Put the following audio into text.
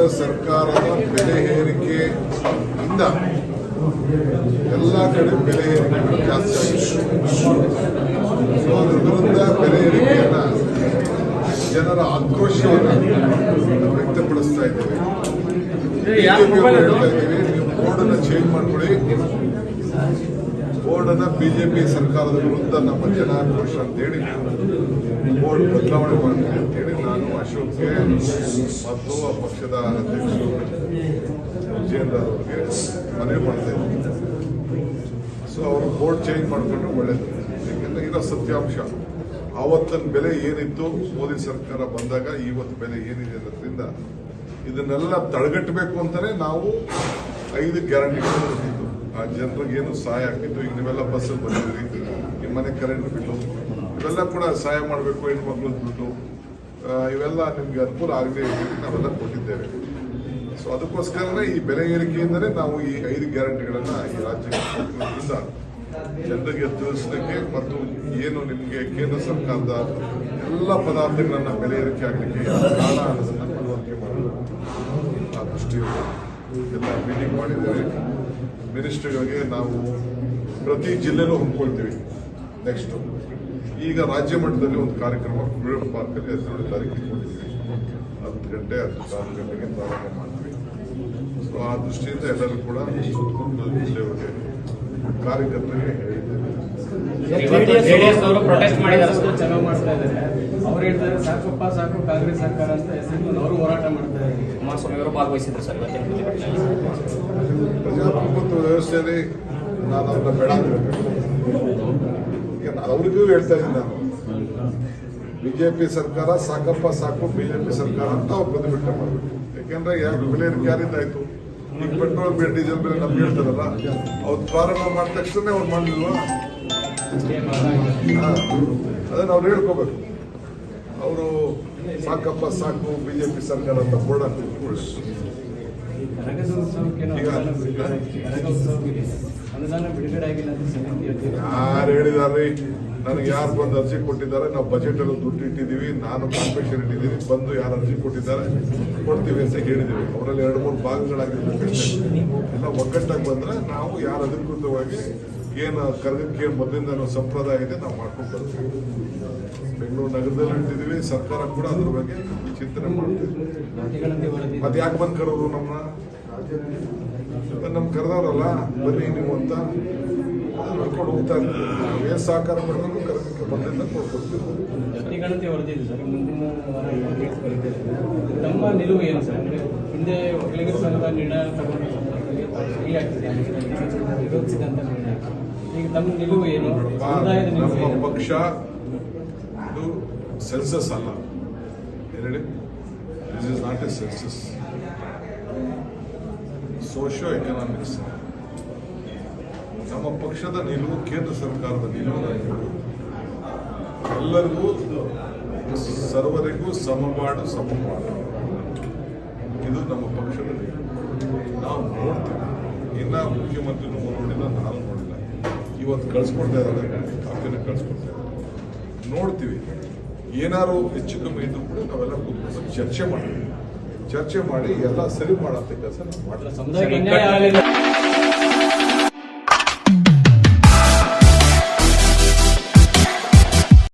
ಕೇಂದ್ರ ಸರ್ಕಾರದ ಬೆಲೆ ಏರಿಕೆಯಿಂದ ಎಲ್ಲ ಕಡೆ ಬೆಲೆ ಏರಿಕೆಗಳು ಜಾಸ್ತಿ ಆಗಿದೆ. ಸೊ ಅದ್ರ ವಿರುದ್ಧ ಬೆಲೆ ಏರಿಕೆಯನ್ನ ಜನರ ಆಕ್ರೋಶವನ್ನು ವ್ಯಕ್ತಪಡಿಸ್ತಾ ಇದ್ದೇವೆ. ಹೇಳ್ತಾ ಇದ್ದೀವಿ ನೀವು ಕೋಡನ್ನು ಚೇಂಜ್ ಮಾಡ್ಕೊಳ್ಳಿ ಬೋರ್ಡನ್ನ ಬಿಜೆಪಿ ಸರ್ಕಾರದ ವಿರುದ್ಧ ನಮ್ಮ ಜನ ಆಕ್ರೋಶ ಅಂತೇಳಿ ಬೋರ್ಡ್ ಬದಲಾವಣೆ ಮಾಡ್ತೀವಿ ಅಂತೇಳಿ ನಾನು ಅಶೋಕ್ಗೆ ಮತ್ತು ಆ ಪಕ್ಷದ ಅಧ್ಯಕ್ಷರು ವಿಜೇಂದ್ರ ಅವರಿಗೆ ಮನವಿ ಮಾಡ್ತಾ ಇದ್ದೀನಿ. ಸೊ ಅವರು ಬೋರ್ಡ್ ಚೇಂಜ್ ಮಾಡಿಕೊಂಡು ಒಳ್ಳೇದು. ಯಾಕೆಂದರೆ ಇರೋ ಸತ್ಯಾಂಶ ಆವತ್ತಿನ ಬೆಲೆ ಏನಿತ್ತು ಮೋದಿ ಸರ್ಕಾರ ಬಂದಾಗ ಇವತ್ತು ಬೆಲೆ ಏನಿದೆ ಅನ್ನೋದ್ರಿಂದ ಇದನ್ನೆಲ್ಲ ತಡೆಗಟ್ಟಬೇಕು ಅಂತಲೇ ನಾವು ಐದು ಗ್ಯಾರಂಟಿಗಳು ಆ ಜನರಿಗೆ ಏನು ಸಹಾಯ ಆಗ್ತಿತ್ತು? ಈಗ ನೀವೆಲ್ಲ ಬಸ್ಸಲ್ಲಿ ಬಂದಿದ್ರಿ ನಿಮ್ಮ ಮನೆ ಕರೆಂಟ್ ಬಿಟ್ಟು ಇವೆಲ್ಲ ಕೂಡ ಸಹಾಯ ಮಾಡಬೇಕು ಹೆಣ್ಮಕ್ಳು ಆ, ಇವೆಲ್ಲ ನಿಮ್ಗೆ ಅನುಕೂಲ ಆಗದೆ ನಾವೆಲ್ಲ ಕೊಟ್ಟಿದ್ದೇವೆ. ಸೊ ಅದಕ್ಕೋಸ್ಕರನೇ ಈ ಬೆಲೆ ಏರಿಕೆಯಿಂದಲೇ ನಾವು ಈ ಐದು ಗ್ಯಾರಂಟಿಗಳನ್ನ ಈ ಕೊಟ್ಟಿರೋದ್ರಿಂದ ಜನರಿಗೆ ತಿಳಿಸಲಿಕ್ಕೆ ಮತ್ತು ಏನು ನಿಮಗೆ ಕೇಂದ್ರ ಸರ್ಕಾರದ ಎಲ್ಲ ಪದಾರ್ಥಗಳನ್ನು ಬೆಲೆ ಏರಿಕೆ ಆಗಲಿಕ್ಕೆ ಕಾರಣ ಅನ್ನೋದನ್ನು ಮನವರಿಕೆ ಮಾಡಲು ಆ ದೃಷ್ಟಿಯಲ್ಲಿ ಎಲ್ಲ ಮೀಟಿಂಗ್ ಮಾಡಿದ್ದೇವೆ. ಮಿನಿಸ್ಟರ್ಗಳಿಗೆ ನಾವು ಪ್ರತಿ ಜಿಲ್ಲೆನೂ ಹೊಂದ್ಕೊಳ್ತೀವಿ. ನೆಕ್ಸ್ಟು ಈಗ ರಾಜ್ಯ ಮಟ್ಟದಲ್ಲಿ ಒಂದು ಕಾರ್ಯಕ್ರಮ ಫ್ರೀಡಂ ಪಾರ್ಕಲ್ಲಿ ಹದಿನೇಳು ತಾರೀಕು ಇಟ್ಕೊಂಡಿದ್ದೀವಿ. ಹತ್ತು ಗಂಟೆ, ಹತ್ತು ಸಾವಿರ ಗಂಟೆಗೆ ಪ್ರಾರಂಭ ಮಾಡ್ತೀವಿ. ಸೊ ಆ ದೃಷ್ಟಿಯಿಂದ ಎಲ್ಲರೂ ಕೂಡ ಜಿಲ್ಲೆಯವರಿಗೆ ಕಾರ್ಯಕರ್ತರಿಗೆ ಜೆಡಿಎಸ್ ಅವರು ಪ್ರೊಟೆಸ್ಟ್ ಮಾಡಿದ್ದಾರೆ. ಎಷ್ಟು ಚೆನ್ನಾಗಿ ಮಾಡ್ತಾ ಇದ್ದಾರೆ. ಅವ್ರು ಹೇಳ್ತಾರೆ ಸಾಕಪ್ಪ ಸಾಕು ಕಾಂಗ್ರೆಸ್ ಸರ್ಕಾರ ಅಂತ ಹೆಸರು ಅವರು ಹೋರಾಟ ಮಾಡ್ತಾ ಇದ್ದಾರೆ. ಕುಮಾರಸ್ವಾಮಿ ಅವರು ಭಾಗವಹಿಸಿದ್ರು ಸರ್ ಇವತ್ತಿನ ಪ್ರತಿಭಟನೆಯಲ್ಲಿ ಪ್ರಜಾಪ್ರಭುತ್ವ ವ್ಯವಸ್ಥೆಯಲ್ಲಿ ನಾನು ಅವ್ರನ್ನ ಬೇಡ ಈಗ ನಾನು ಅವ್ರಿಗೂ ಹೇಳ್ತಾ ಇದ್ದೀನಿ ನಾನು. ಬಿಜೆಪಿ ಸರ್ಕಾರ ಸಾಕಪ್ಪ ಸಾಕು ಬಿಜೆಪಿ ಸರ್ಕಾರ ಅಂತ ಅವ್ರು ಪ್ರತಿಭಟನೆ ಮಾಡಬೇಕು ಯಾಕೆಂದ್ರೆ ಯಾಕೆ ಬೆಲೆ ಏರಿಕೆ ಯಾರಿಂದ ಆಯ್ತು? ಈಗ ಪೆಟ್ರೋಲ್ ಬೆಲೆ ಡೀಸೆಲ್ ಬೆಲೆ ನಮ್ಗೆ ಹೇಳ್ತಾರಲ್ಲ ಅವ್ರು ಪ್ರಾರಂಭ ಮಾಡಿದ ತಕ್ಷಣ ಅವ್ರು ಮಾಡಲಿಲ್ವಾ? ಅದನ್ನ ಅವ್ರು ಹೇಳ್ಕೋಬೇಕು. ಅವರು ಸಾಕಪ್ಪ ಸಾಕು ಬಿಜೆಪಿ ಸರ್ಕಾರ ಅಂತ ಬೋರ್ಡ್ ಯಾರು ಹೇಳಿದ್ದಾರೆ ನನಗೆ ಯಾರು ಬಂದು ಅರ್ಜಿ ಕೊಟ್ಟಿದ್ದಾರೆ, ನಾವು ಬಜೆಟ್ ಅಲ್ಲಿ ದುಡ್ಡು ಇಟ್ಟಿದ್ದೀವಿ, ನಾನು ಕಾಂಪಿಟೇಷನ್ ಇಟ್ಟಿದ್ದೀನಿ ಬಂದು ಯಾರು ಅರ್ಜಿ ಕೊಟ್ಟಿದ್ದಾರೆ, ಕೊಡ್ತೀವಿ ಅಂತ ಹೇಳಿದ್ದೀವಿ. ಅವರಲ್ಲಿ ಎರಡು, ಮೂರು ಭಾಗಗಳಾಗಿರ್ಬೇಕು. ಎಲ್ಲ ಒಗ್ಗಟ್ಟಾಗಿ ಬಂದ್ರೆ ನಾವು ಯಾರು ಅಧಿಕೃತವಾಗಿ ಏನು ಕರ್ಗಕ್ಕೆ ಏನು ಮೊದಲಿಂದ ಸಂಪ್ರದಾಯ ಇದೆ ನಾವು ಮಾಡ್ಕೊಂಡು ಬರ್ತೀವಿ. ಬೆಂಗಳೂರು ನಗರದಲ್ಲಿ ಇಟ್ಟಿದ್ದೀವಿ, ಸರ್ಕಾರ ಕೂಡ ಅದ್ರ ಬಗ್ಗೆ ಚಿಂತನೆ ಮಾಡ್ತೀವಿ ಅದು ಯಾಕೆ ಬಂದು ಕರೋರು ನಮ್ಮನ್ನ ನಮ್ಗೆ ಕರೆದವ್ರಲ್ಲ, ಬನ್ನಿ ನೀವು ಅಂತ ನೋಡ್ಕೊಂಡು ಹೋಗ್ತಾ ಇರ್ತೀವಿ. ಏನು ಸಹಕಾರ ಕೊಡೋದು ಕರ್ಗಕ್ಕೆ ಮೊದಲಿಂದ ಕೊಡ್ಕೊಡ್ತೀವಿ ತಮ್ಮ ನಿಲುವು ಏನು ಸರ್? ಹಿಂದೆ ನಿರ್ಣಯ ತಗೊಂಡು ನಮ್ಮ ಪಕ್ಷ ಇದು ಸೆನ್ಸಸ್ ಅಲ್ಲ ಹೇಳಿ this is not a census socio economics ನಮ್ಮ ಪಕ್ಷದ ನಿಲುವು ಕೇಂದ್ರ ಸರ್ಕಾರದ ನಿಲುವು ಎಲ್ಲರಿಗೂ ಸರ್ವರಿಗೂ ಸಮಪಾಡು ಸಮಪಾಡು ಇದು ನಮ್ಮ ಪಕ್ಷದ ನಿಲುವು ಇನ್ನ ಮುಖ್ಯಮಂತ್ರಿ ನೋಡಿಲ್ಲ ನಾನು ನೋಡಿಲ್ಲ ಇವತ್ತು ಕಳ್ಸ್ಕೊಡ್ತಾ ಇದ್ದಾರೆ ಕಾಪಿನ ಕಳ್ಸ್ಕೊಡ್ತಾ ಇದ್ದಾರೆ. ನೋಡ್ತೀವಿ. ಏನಾರು ಹೆಚ್ಚು ಕಮ್ಮಿ ಇದ್ರು ಕೂಡ ನಾವೆಲ್ಲ ಕೂತ್ಕೊಂಡು ಚರ್ಚೆ ಮಾಡ್ತೀವಿ. ಚರ್ಚೆ ಮಾಡಿ ಎಲ್ಲ ಸರಿ ಮಾಡೋ ಕೆಲಸ ನಾವು ಮಾಡ್ತೀವಿ.